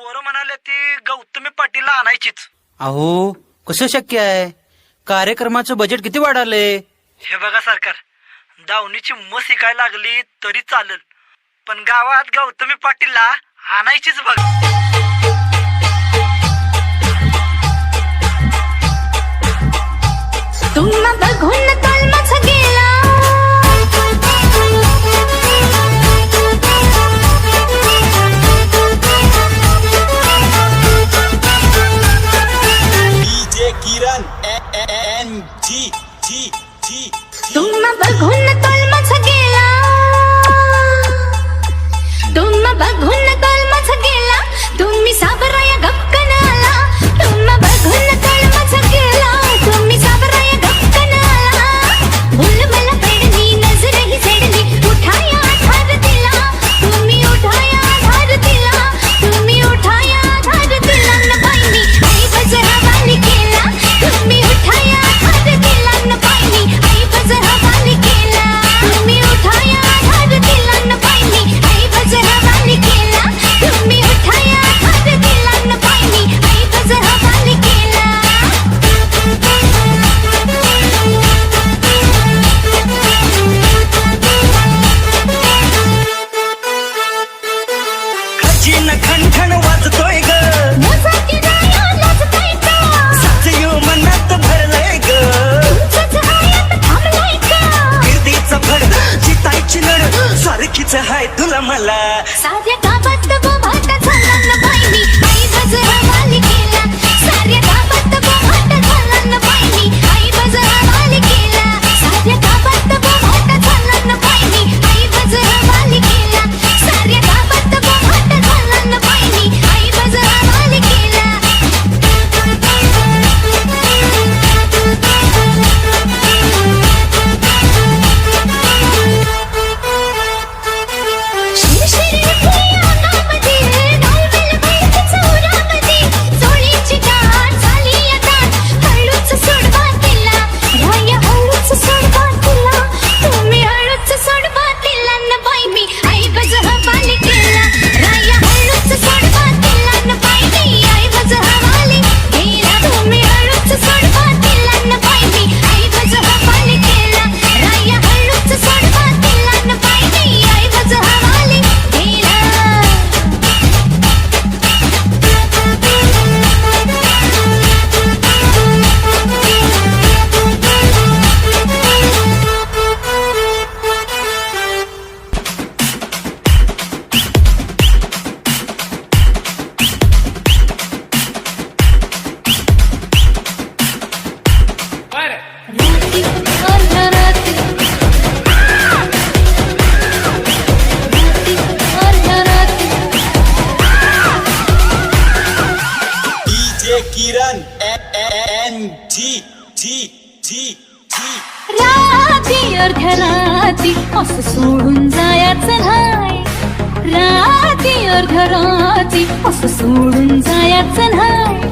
पोरं म्हणाले ती गौतमी पाटीलला आणायचीच. अहो कसं शक्य आहे? कार्यक्रमाचं बजेट किती वाढाले? हे बघा सरकार दावणीची मस शिकायला लागली तरी चालेल पण गावात गौतमी पाटीलला आणायचीच बघ. तुम्हाला बघून ಕಮಲ ಸಾ किरण एन जी जी जी जी राती अर्ध्या राती असं सोडून जायचं नाही. राती अर्ध्या राती असं सोडून जायचं नाही.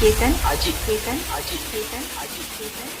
केतन अजित केतन अजित केतन अजित केतन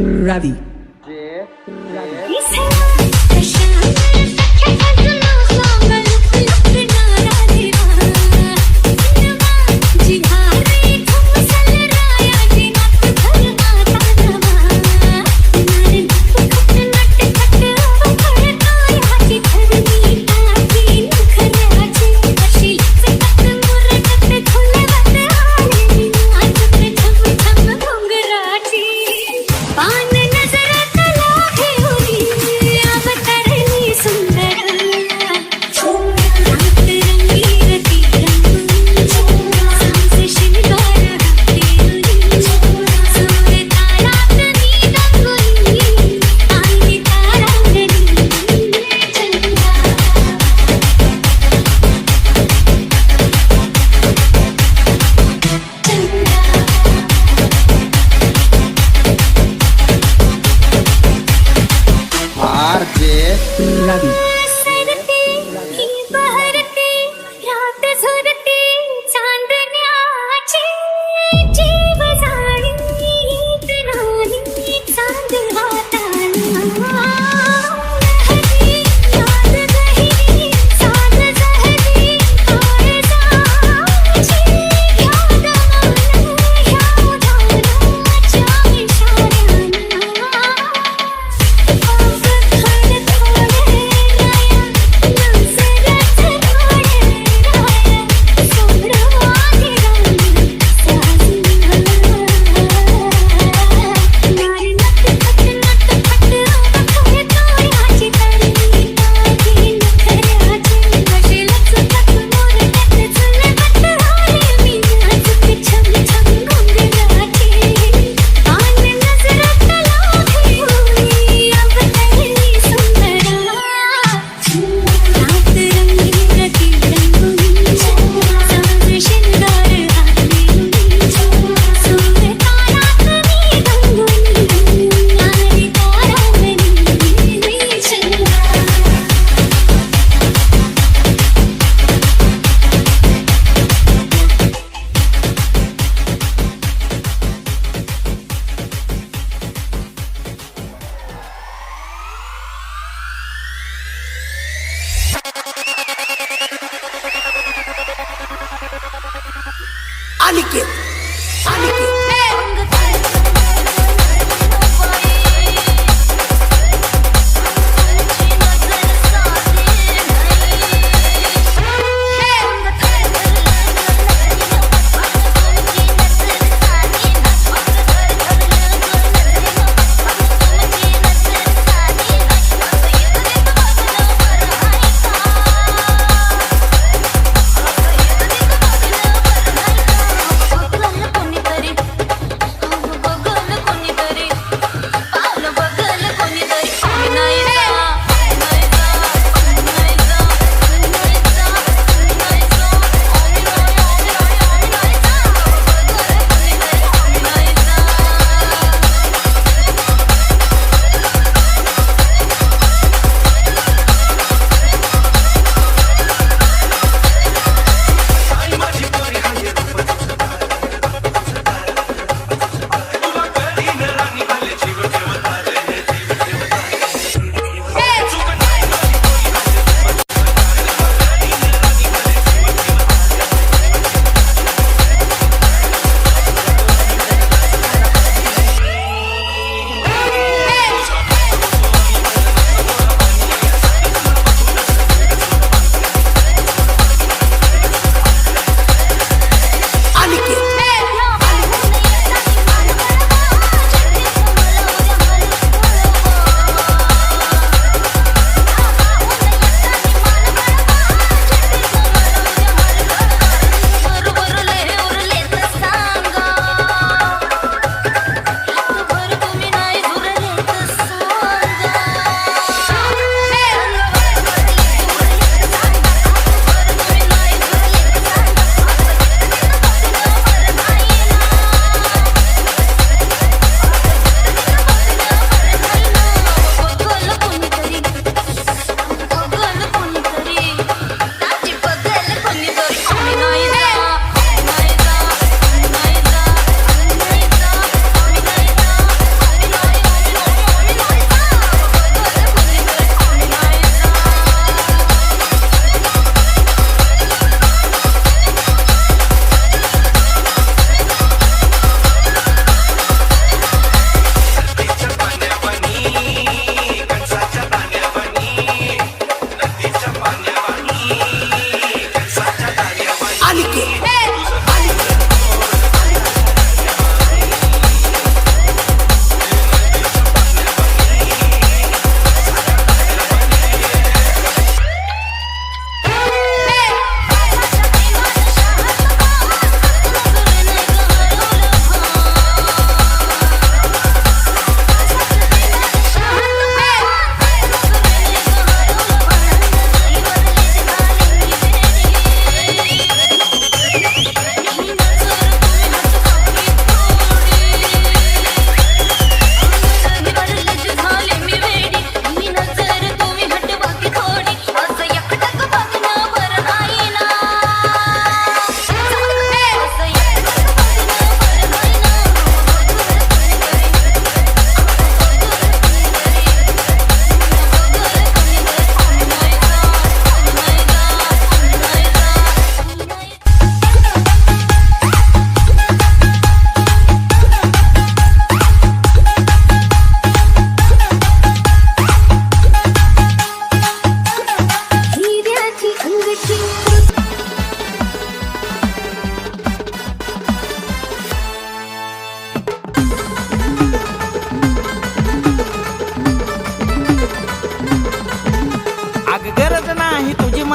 Ravi.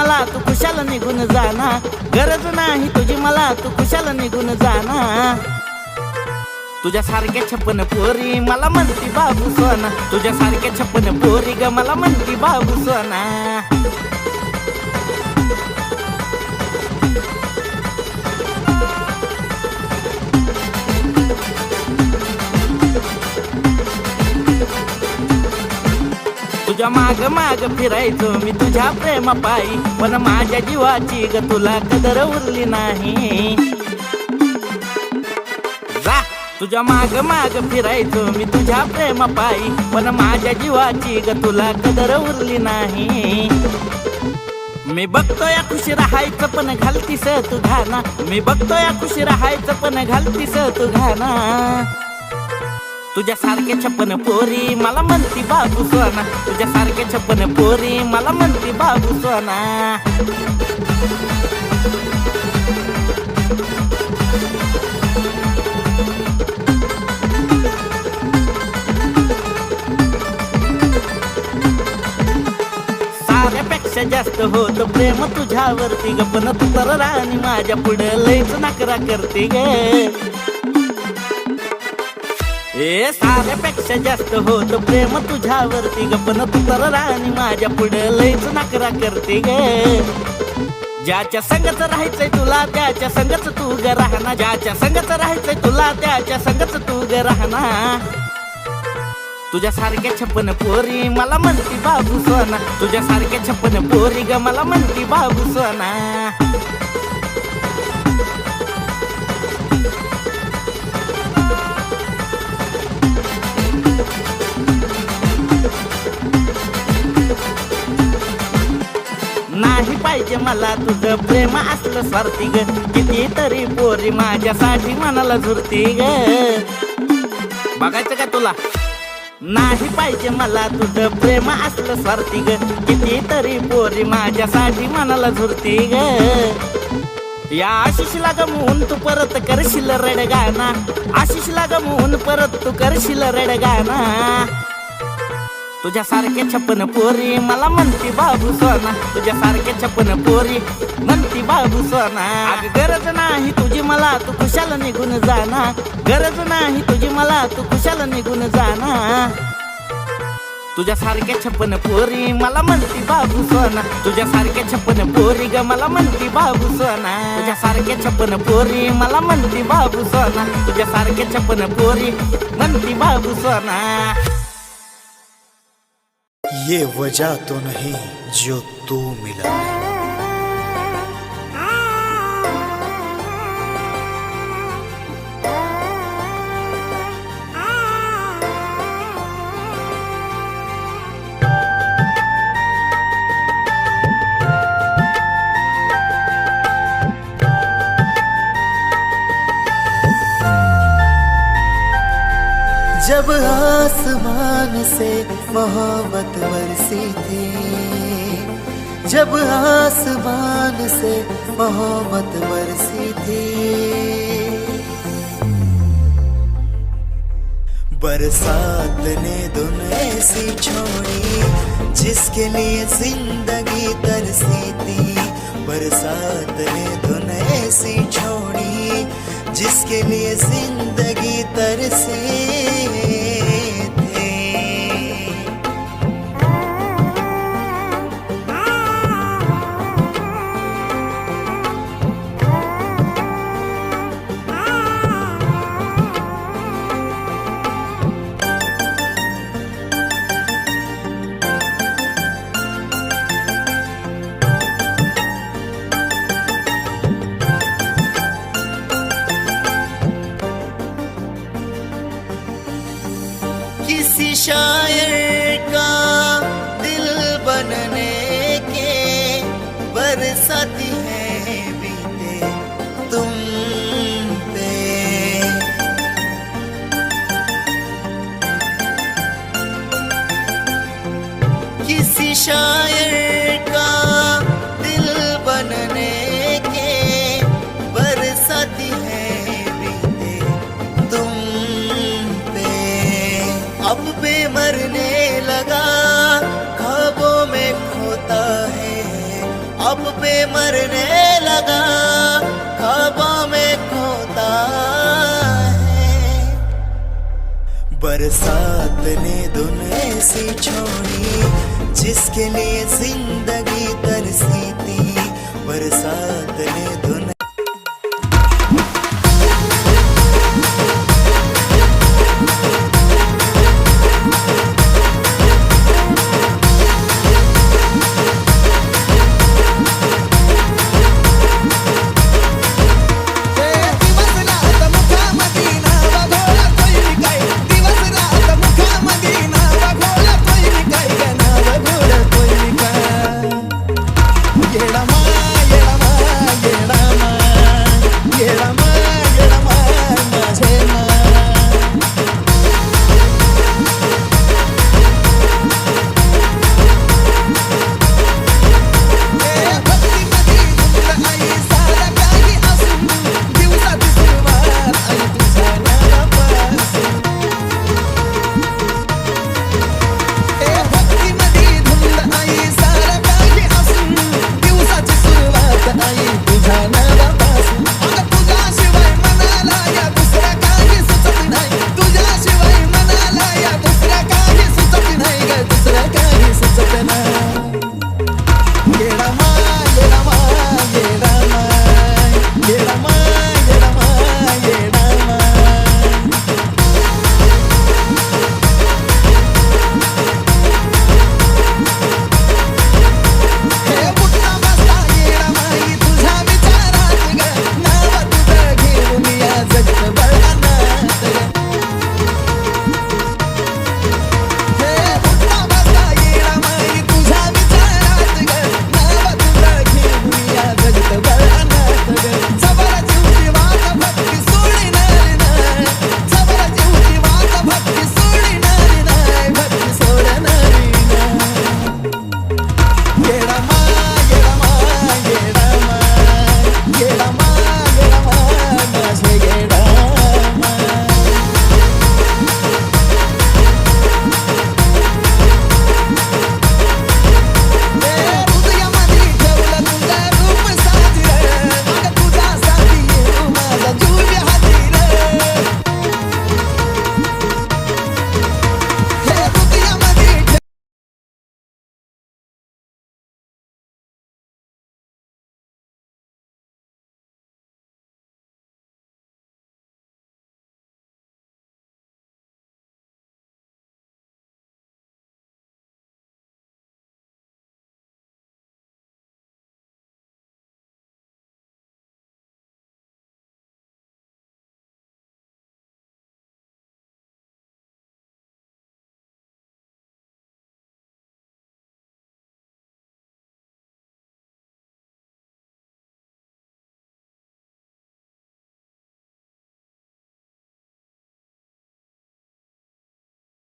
मला तू खुशाल निघून जाना. गरज नाही तुझी मला तू खुशाल निघून जाना. तुझ्या सारख्या छप्पन पोरी मला म्हणती बाबू सोना. तुझ्या सारख्या छप्पन पोरी ग मला म्हणती बाबू सोना. तुझ्या माग माग फिरायचो मी तुझ्या प्रेमा पायी पण माझ्या जीवाची ग तुला कदर उरली नाही. जा. तुझ्या माग माग फिरायचो मी तुझ्या प्रेमा पायी पण माझ्या जीवाची ग तुला कदर उरली नाही. मी बघतोय खुशी राहायचं पण घालतीस तू घाना मी बघतोय खुशी राहायचं पण घालतीस तू घाना तुझ्या सारखे छप्पन पोरी मला म्हणती बाबू सोना. तुझ्या सारखे छप्पन पोरी मला म्हणती बाबू सोना. साऱ्यापेक्षा जास्त होत प्रेम तुझ्यावरती ग. पण तू तर राणी माझ्या पुढे लयच नकरा करते ग. ए साऱ्यापेक्षा जास्त होत प्रेम तुझ्यावरती गपन तू तर राणी माझ्या पुढे लयच नकरा करते ग. ज्याच्या संगच राहायचंय तुला त्याच्या संगच तू ग राहना ज्याच्या संगच राहायचंय तुला त्याच्या संगच तू ग राहना तुझ्या सारख्या छप्पन पोरी मला म्हणती बाबू सोना. तुझ्या सारख्या छप्पन पोरी ग मला म्हणती बाबू सोना. पाहिजे मला तुझं प्रेम असलं स्वार्थी ग. किती तरी पोरी माझ्यासाठी मनाला झुरती ग. बघायचं का तुला? नाही पाहिजे मला तुझं प्रेम असलं स्वार्थी ग. किती तरी पोरी माझ्यासाठी मनाला झुरती ग. या आशिषला गमवून तू परत करशील रडगाना आशिषला गमवून परत तू करशील रडगाना तुझ्या सारखे छप्पन पोरी मला म्हणती बाबू सोना. तुझ्या सारखे छप्पन पोरी म्हणती बाबू सोना. गरज नाही तुझी मला तू खुशाल निघून जाना. गरज नाही तुझी मला तू खुशाल निघून जाना. तुझ्या सारख्या छप्पन पोरी मला म्हणती बाबू सोना. तुझ्या सारख्या छप्पन पोरी ग मला म्हणती बाबू सोना. तुझ्या सारख्या छप्पन पोरी मला म्हणती बाबू सोना. तुझ्या सारख्या छप्पन पोरी म्हणती बाबू सोना. ये वजह तो नहीं जो तू मिला। जब आसमान से मोहब्बत बरसी थी। जब आसमान से मोहब्बत बरसी थी। बरसात ने धुन ऐसी छोड़ी, जिसके लिए ज़िंदगी तरसी थी। बरसात ने धुन ऐसी छोड़ी, जिसके लिए ज़िंदगी बरसात ने धुन ऐसी छोड़ी जिसके लिए जिंदगी तरसी थी बरसात ने